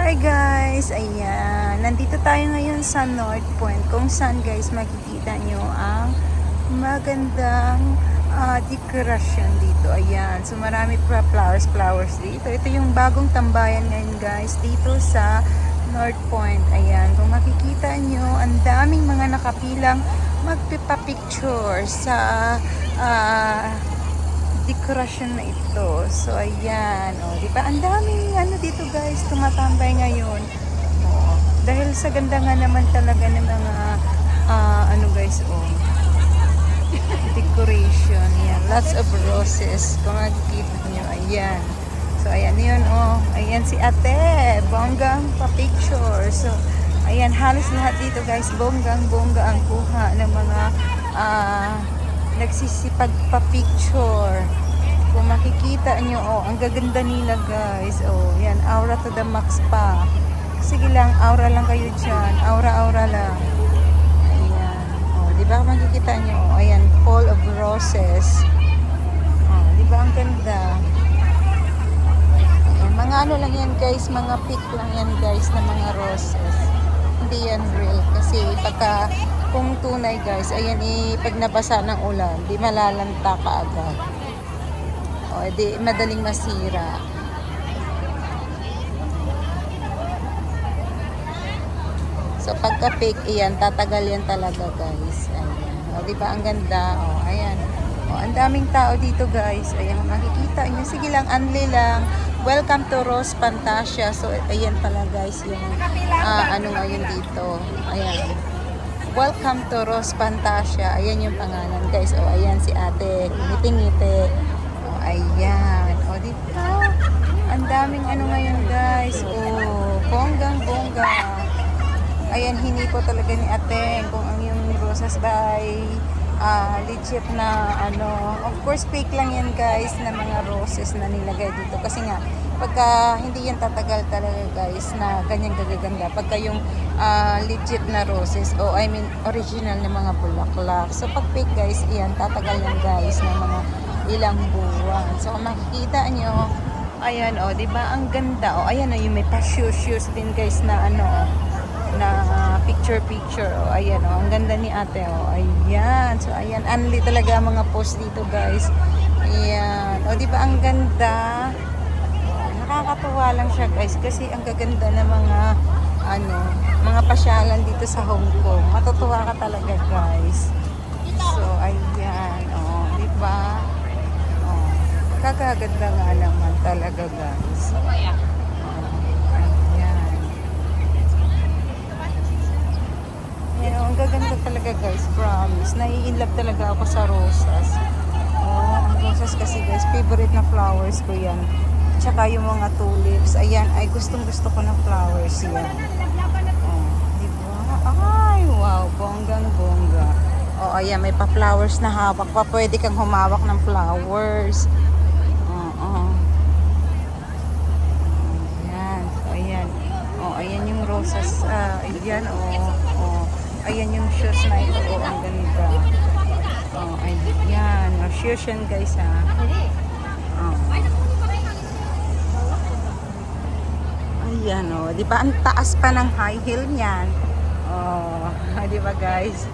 Hi guys! Ayan, nandito tayo ngayon sa North Point kung saan guys makikita nyo ang magandang ah, decoration dito. Ayan, so marami pa flowers, flowers dito. Ito yung bagong tambayan ngayon guys dito sa North Point. Ayan, kung makikita nyo, ang daming mga nakapilang magpipapicture sa ah, dekorasyon na ito. So, ayan. O, di ba? Ang daming ano dito guys, tumatambay ngayon. O, dahil sa ganda nga naman talaga ng mga ah, ano guys, o decoration. Yan. Lots of roses. Kung makikita nyo, ayan. So, ayan yun, oh. Ayan si ate. Bonggang pa-picture. So, ayan, halos lahat dito guys, bonggang-bongga ang kuha ng mga ah, nagsisipag pa-picture. Kung makikita nyo, oh, ang gaganda nila guys. Oh, yan, aura to the max pa. Sige lang, aura lang kayo dyan. Aura-aura lang. Ayan. Oh, di ba makikita nyo? Oh, ayan, full of roses. Oh, di ba ang ganda? Ayan, mga ano lang yan guys, mga pic lang yan guys na mga roses. Hindi yan real kasi pagka kung tunay guys, ayan eh, pag nabasa ng ulan, di malalanta ka agad. O, di madaling masira. So pagka fake iyan, tatagal yan talaga guys. Ayan. O, di ba ang ganda? O, ayan. O, ang daming tao dito guys. Ayan, makikita nyo. Sige lang, anli lang. Welcome to Rose Fantasia. So, ayan pala guys yung ah, ano ngayon dito. Ayan. Welcome to Rose Fantasia. Ayan yung pangalan guys. O, ayan si ate. Ngiti-ngiti. O, ayan. O, di ba? Ang daming ano ngayon guys. O, bonggang-bongga. Ayan, hindi po talaga ni ate kung ang yung rosas by ah, legit na ano. Of course, fake lang yan guys na mga roses na nilagay dito. Kasi nga, pagka hindi yan tatagal talaga guys na ganyan gagaganda. Pagka yung ah, legit na roses o I mean original na mga bulaklak. So pag fake guys, iyan tatagal yan guys ng mga ilang buwan. So makikita nyo, ayan o, di ba? Ang ganda o. Ayan o, yung may pa-shoes din guys na ano o na picture picture oh. Ayan oh ang ganda ni ate oh. Ayan so ayan anli talaga mga post dito guys. Ayan oh di ba? Ang ganda. Oh, nakakatuwa lang siya guys kasi ang gaganda ng mga ano mga pasyalan dito sa Hong Kong. Matutuwa ka talaga guys. So ayan oh di ba? Oh kagaganda nga naman talaga guys ayan Yan, oh, ang gaganda talaga guys, promise. Nai-inlove talaga ako sa rosas. Oh, ang rosas kasi guys, favorite na flowers ko yan. Tsaka yung mga tulips. Ayan, ay gustong gusto ko ng flowers yan. Oh, di ba? Ay, wow, bonggang bongga. Oh, ayan, may pa-flowers na hawak pa. Pwede kang humawak ng flowers. Oh, ayan yung rosas. Ah, ayan, oh, oh. Ayan yung shoes na ito. Oh, ang ganda. Oh, ayan. Oh, shoes yan guys, ha. Oh. Ayan, oh. Di ba ang taas pa ng high heel niyan? Oh, di ba guys?